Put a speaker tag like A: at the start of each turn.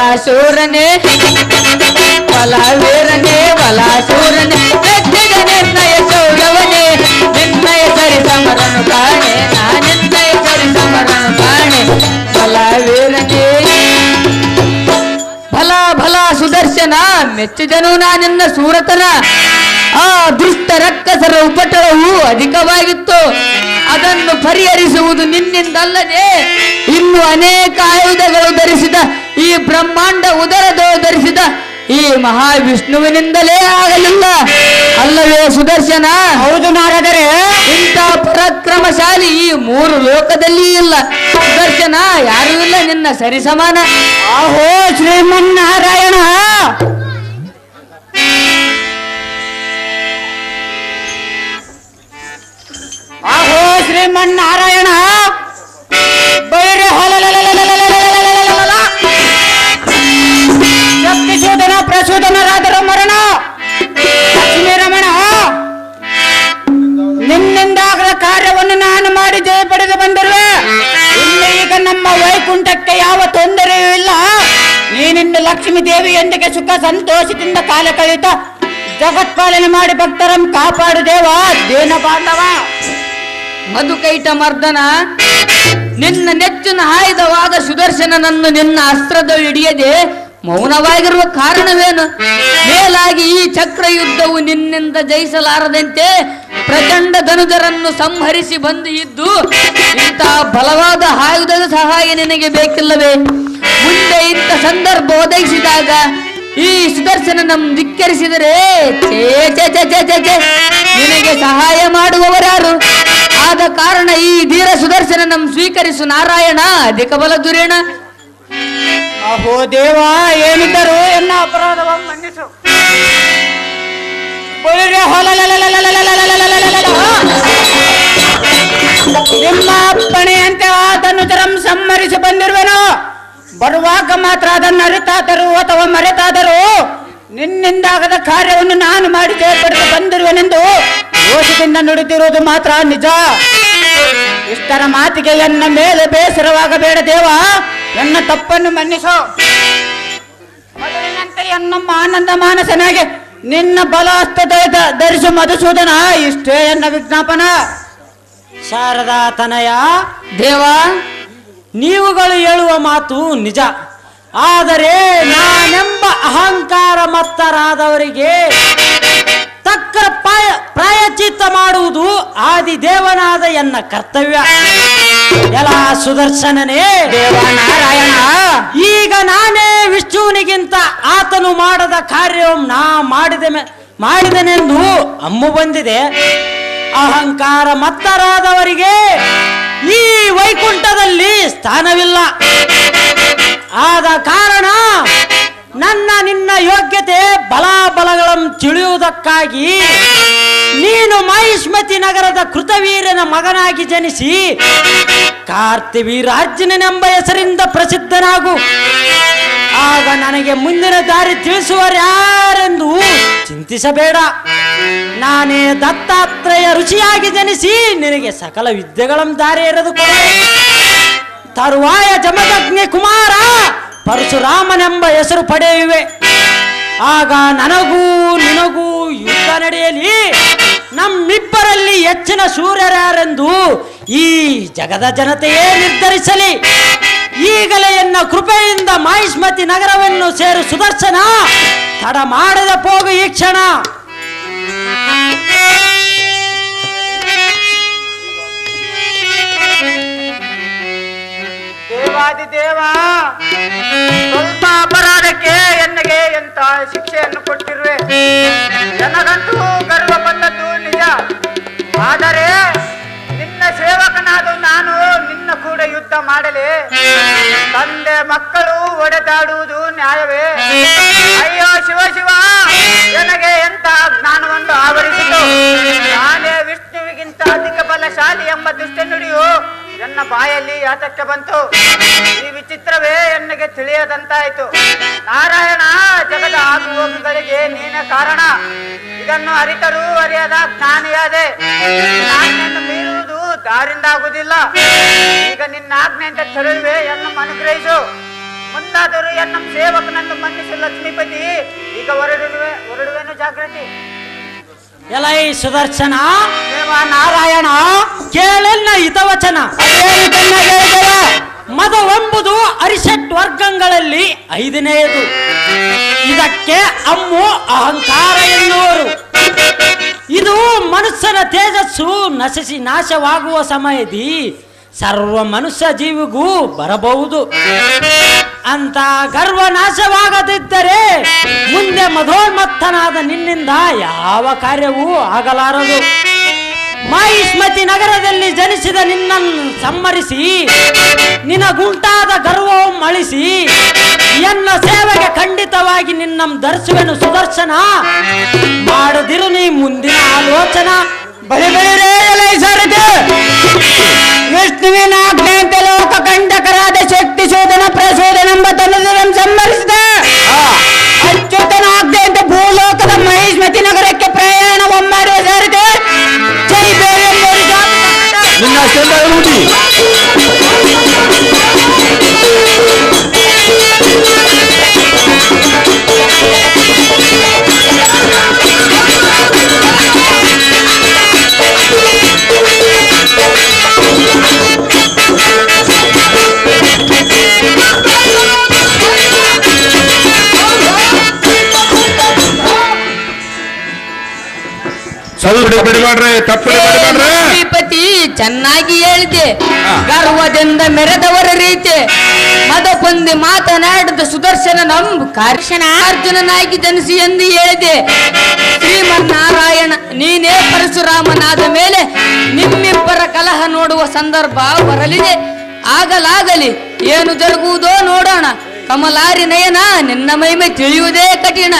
A: ಬಲಾಸೂರನೇ ಬಲವೀರನೇ ಬಲಾಸೂರನೇ ಮೆಚ್ಚಿದ ನಿರ್ಣಯ ಸೌರವನೇ ನಿರ್ಣಯ ಸರಿ ಸಮರನು ಕಾಣೆ ನಾ ನಿರ್ಣಯ ಸರಿ ಸಮರನು ಕಾಣೆ ಬಲವೀರನೇ ಭಲ ಭಲ ಸುದರ್ಶನ, ಮೆಚ್ಚಿದನು ನಾನೆನ್ನ ಸೂರತನ. ಆ ದುಷ್ಟ ರಕ್ಕಸರ ಉಪಟಳವು ಅಧಿಕವಾಗಿತ್ತು. ಅದನ್ನು ಪರಿಹರಿಸುವುದು ನಿನ್ನಿಂದಲ್ಲದೆ ಇನ್ನು ಅನೇಕ ಆಯುಧಗಳು ಧರಿಸಿದ ಈ ಬ್ರಹ್ಮಾಂಡ ಉದರದೋ ಧರಿಸಿದ ಈ ಮಹಾವಿಷ್ಣುವಿನಿಂದಲೇ ಆಗಲಿಲ್ಲ. ಅಲ್ಲವೇ ಸುದರ್ಶನ?
B: ಹೌದು ನಾರದರೆ.
A: ಇಂಥ ಪರಾಕ್ರಮಶಾಲಿ ಈ ಮೂರು ಲೋಕದಲ್ಲಿ ಇಲ್ಲ. ಸುದರ್ಶನ ಯಾರೂ ಇಲ್ಲ ನಿನ್ನ ಸರಿಸಮಾನ.
B: ಆಹೋ ಪ್ರಚೋದನರಾದರ ಮರಣ. ಲಕ್ಷ್ಮೀ ರಮಣ ನಿನ್ನಿಂದಾಗದ ಕಾರ್ಯವನ್ನು ನಾನು ಮಾಡಿ ಜಯ ಪಡೆದು ಬಂದಿರುವೆ ಇಲ್ಲಿ ಈಗ ನಮ್ಮ ವೈಕುಂಠಕ್ಕೆ ಯಾವ ತೊಂದರೆಯೂ ಇಲ್ಲ. ನೀನಿಂದು ಲಕ್ಷ್ಮೀ ದೇವಿಯೊಂದಿಗೆ ಸುಖ ಸಂತೋಷದಿಂದ ಕಾಲ ಕಳೆಯುತ್ತ ಜಗತ್ಪಾಲನೆ ಮಾಡಿ ಭಕ್ತರಂ ಕಾಪಾಡು ದೇವ. ದೇನ ಬಾಂಧವ
A: ಮಧುಕೈಟ ಮರ್ದನ, ನಿನ್ನ ನೆಚ್ಚಿನ ಆಯುಧವಾದ ಸುದರ್ಶನನನ್ನು ನಿನ್ನ ಅಸ್ತ್ರದ ಹಿಡಿಯದೆ ಮೌನವಾಗಿರುವ ಕಾರಣವೇನು? ಮೇಲಾಗಿ ಈ ಚಕ್ರ ಯುದ್ಧವು ನಿನ್ನಿಂದ ಜಯಿಸಲಾರದಂತೆ ಪ್ರಚಂಡ ಧನುಜರನ್ನು ಸಂಹರಿಸಿ ಬಂದು ಇದ್ದು ಇಂತಹ ಬಲವಾದ ಆಯುಧದ ಸಹಾಯ ನಿನಗೆ ಬೇಕಿಲ್ಲವೇ? ಮುಂದೆ ಇಂಥ ಸಂದರ್ಭ ಒದಗಿಸಿದಾಗ ಈ ಸುದರ್ಶನ ನಮ್ ಧಿಕ್ಕರಿಸಿದರೆ. ನಿನಗೆ ಸಹಾಯ ಮಾಡುವವರಾರು. ಆದ ಕಾರಣ ಈ ಧೀರ ಸುದರ್ಶನ ನಮ್ ಸ್ವೀಕರಿಸು ನಾರಾಯಣ, ಅಧಿಕ ಬಲ ದುರೇಣ
B: ಅಹೋ ದೇವ, ಏನಿದ್ದರು? ಎನ್ನ ಅಪರಾಧವ ಮನ್ನಿಸು. ನಿಮ್ಮ ಅಪ್ಪಣೆಯಂತೆ ಆತನು ಜರಂ ಸಂಹರಿಸಿ ಬಂದಿರುವೆನು? ಬರುವಾಗ ಮಾತ್ರ ಅದನ್ನು ಅರಿತಾದರೂ ಅಥವಾ ಮರೆತಾದರೂ ನಿನ್ನಿಂದಾಗದ ಕಾರ್ಯವನ್ನು ನಾನು ಮಾಡಿ ಜಯಪಡೆದು ಬಂದಿರುವೆನೆಂದು ದೋಷದಿಂದ ನುಡಿತಿರುವುದು ಮಾತ್ರ ನಿಜ. ಇಷ್ಟರ ಮಾತಿಗೆ ಎನ್ನ ಮೇಲೆ ಬೇಸರವಾಗಬೇಡ ದೇವ. ನನ್ನ ತಪ್ಪನ್ನು ಮನ್ನಿಸು. ಮೊದಲಿನಂತೆ ಎನ್ನಮ್ಮ ಆನಂದ ಮಾನಸನಾಗೆ ನಿನ್ನ ಬಲಾಸ್ತ ಧರಿಸು ಮಧುಸೂದನ ಇಷ್ಟೇ ಎನ್ನ ವಿಜ್ಞಾಪನ. ಶಾರದಾ ತನಯ
A: ದೇವ,
B: ನೀವುಗಳು ಹೇಳುವ ಮಾತು ನಿಜ. ಆದರೆ ನಾನೆಂಬ ಅಹಂಕಾರ ಮತ್ತರಾದವರಿಗೆ ತಕ್ಕ ಪಾಯ ಪ್ರಾಯಚಿತ್ತ ಮಾಡುವುದು ಆದಿದೇವನಾದ ಎನ್ನ ಕರ್ತವ್ಯ. ಎಲ್ಲ ಸುದರ್ಶನನೇ.
A: ದೇವನಾರಾಯಣ.
B: ಈಗ ನಾನೇ ವಿಷ್ಣುವಿನಿಗಿಂತ ಆತನು ಮಾಡದ ಕಾರ್ಯವನ್ನು ನಾ ಮಾಡಿದ ಮಾಡಿದನೆಂದು ಅಮ್ಮು ಬಂದಿದೆ. ಅಹಂಕಾರ ಮತ್ತರಾದವರಿಗೆ ಈ ವೈಕುಂಠದಲ್ಲಿ ಸ್ಥಾನವಿಲ್ಲ. ಆದ ಕಾರಣ ನನ್ನ ನಿನ್ನ ಯೋಗ್ಯತೆ ಬಲಾಬಲಗಳನ್ನು ತಿಳಿಯುವುದಕ್ಕಾಗಿ ನೀನು ಮಹಿಷ್ಮತಿ ನಗರದ ಕೃತವೀರನ ಮಗನಾಗಿ ಜನಿಸಿ ಕಾರ್ತಿವೀರಾರ್ಜುನನೆಂಬ ಹೆಸರಿಂದ ಪ್ರಸಿದ್ಧನಾಗು. ಆಗ ನನಗೆ ಮುಂದಿನ ದಾರಿ ತಿಳಿಸುವರ್ಯಾರೆಂದು ಚಿಂತಿಸಬೇಡ. ನಾನೇ ದತ್ತಾತ್ರೇಯ ರುಚಿಯಾಗಿ ಜನಿಸಿ ನಿನಗೆ ಸಕಲ ವಿದ್ಯೆಗಳನ್ನು ದಾರಿ ಇರದು ಕೊಡುವೆ. ತರುವಾಯ ಜಮದಗ್ನಿ ಕುಮಾರ, ಪರಶುರಾಮನೆಂಬ ಹೆಸರು ಪಡೆಯುವೆ. ಆಗ ನನಗೂ ನಿನಗೂ ಯುದ್ಧ ನಡೆಯಲಿ. ನಮ್ಮಿಬ್ಬರಲ್ಲಿ ಹೆಚ್ಚಿನ ಸೂರ್ಯರ್ಯಾರೆಂದು ಈ ಜಗದ ಜನತೆಯೇ ನಿರ್ಧರಿಸಲಿ. ಈಗಲೇ ಎನ್ನ ಕೃಪೆಯಿಂದ ಮಾಹಿಷ್ಮತಿ ನಗರವನ್ನು ಸೇರು ಸುದರ್ಶನ, ತಡ ಮಾಡದ ಪೋಗು ಈ ಕ್ಷಣ. ದೇವಾದಿ ದೇವ, ಸ್ವಲ್ಪ ಅಪರಾಧಕ್ಕೆ ಎನ್ನಗೆ ಎಂತ ಶಿಕ್ಷೆಯನ್ನು ಕೊಟ್ಟಿರುವೆ. ನನಗಂತೂ ಗರ್ವ ಬಂದದ್ದು ನಿಜ. ಆದರೆ ನಿನ್ನ ಸೇವಕನಾದ ನಾನು ನಿನ್ನ ಕೂಡ ಯುದ್ಧ ಮಾಡಲಿ. ತಂದೆ ಮಕ್ಕಳು ಒಡೆದಾಡುವುದು ನ್ಯಾಯವೇ. ಅಯ್ಯೋ ಶಿವ ಶಿವ ನನಗೆ ಎಂತ ಜ್ಞಾನವನ್ನು ಆವರಿಸಿತು. ನಾನೇ ವಿಷ್ಣುವಿಗಿಂತ ಅಧಿಕ ಬಲಶಾಲಿ ಎಂಬ ದುಷ್ಟ ನುಡಿಯು ನನ್ನ ಬಾಯಲ್ಲಿ ಯಾತಕ್ಕೆ ಬಂತು? ಈ ವಿಚಿತ್ರವೇ ಎನ್ನಗೆ ತಿಳಿಯದಂತಾಯಿತು. ನಾರಾಯಣ, ಜಗದ ಆಗುವಗಳಿಗೆ ನೀನ ಕಾರಣ. ಇದನ್ನು ಅರಿತರೂ ಅರಿಯದ ಜ್ಞಾನಿಯಾದೆ. ನಾನೇನು ಮೀರುವುದು ದಾರಿಂದ ಆಗುವುದಿಲ್ಲ ಈಗ ನಿನ್ನ ಆಜ್ಞೆಯಿಂದ ಚಳುವೆ ಎನ್ನು ಅನುಗ್ರಹಿಸು. ಮುಂದಾದರೂ ಎನ್ನ ಸೇವಕನನ್ನು ಮನ್ನಿಸು ಲಕ್ಷ್ಮೀಪತಿ ಈಗ ಹೊರಡುವೆ, ಹೊರಡುವೆನು ಜಾಗೃತಿ
C: ಎಲೈ ಸುದರ್ಶನ
B: ದೇವ ನಾರಾಯಣ.
C: ಕೇಳಲ್ಲ ಹಿತವಚನ? ಮದವೆಂಬುದು ಅರಿಷಟ್ ವರ್ಗಗಳಲ್ಲಿ ಐದನೆಯದು. ಇದಕ್ಕೆ ಅಮ್ಮು ಅಹಂಕಾರ ಎನ್ನುವರು. ಇದು ಮನುಷ್ಯನ ತೇಜಸ್ಸು ನಶಿಸಿ ನಾಶವಾಗುವ ಸಮಯದಿ ಸರ್ವ ಮನುಷ್ಯ ಜೀವಿಗೂ ಬರಬಹುದು. ಅಂತ ಗರ್ವ ನಾಶವಾಗದಿದ್ದರೆ ಮುಂದೆ ಮಧೋನ್ಮತ್ತನಾದ ನಿನ್ನಿಂದ ಯಾವ ಕಾರ್ಯವೂ ಆಗಲಾರದು. ಮಾಹಿಷ್ಮತಿ ನಗರದಲ್ಲಿ ಜನಿಸಿದ ನಿನ್ನನ್ನು ಸಮ್ಮರಿಸಿ ನಿನಗುಂಟಾದ ಗರ್ವವು ಮಳಿಸಿ ಎನ್ನ ಸೇವೆಗೆ ಖಂಡಿತವಾಗಿ ನಿನ್ನ ದರ್ಶುವೆನು ಸುದರ್ಶನ. ಮಾಡದಿರು ನೀ ಮುಂದಿನ ಆಲೋಚನ.
B: ಬಲಿ ಬಲಿರೇ ಎಲೈ ಸಾರಥಿ ವಿಷ್ಣುವಿನ ಆಜ್ಞೆಯಂತೆ ಲೋಕ ಕಂಟಕರಾದ ಶಕ್ತಿ ಶೋಧನ
D: ಬಿಡಬೇಡ್ರಿ ತಪ್ಪು ಬಿಡಬೇಡ್ರಿ.
A: ಶ್ರೀಪತಿ ಚೆನ್ನಾಗಿ ಹೇಳಿದೆ. ಗರ್ವದಿಂದ ಮೆರೆದವರ ರೀತಿ. ಮದ ಹೊಂದಿ ಮಾತನಾಡಿದ ಸುದರ್ಶನ ನಮ್ ಕಾರ್ಶನ ಅರ್ಜುನನಾಗಿ ಜನಿಸಿ ಎಂದು ಹೇಳಿದೆ. ಶ್ರೀಮನ್ನಾರಾಯಣ ನೀನೇ ಪರಶುರಾಮನಾದ ಮೇಲೆ ನಿಮ್ಮಿಬ್ಬರ ಕಲಹ ನೋಡುವ ಸಂದರ್ಭ ಬರಲಿದೆ. ಆಗಲಾಗಲಿ ಏನು ಜರುಗುವುದೋ ನೋಡೋಣ. ಕಮಲಾರಿ ನಯನ ನಿನ್ನ ಮಹಿಮೆ ತಿಳಿಯುವುದೇ ಕಠಿಣ.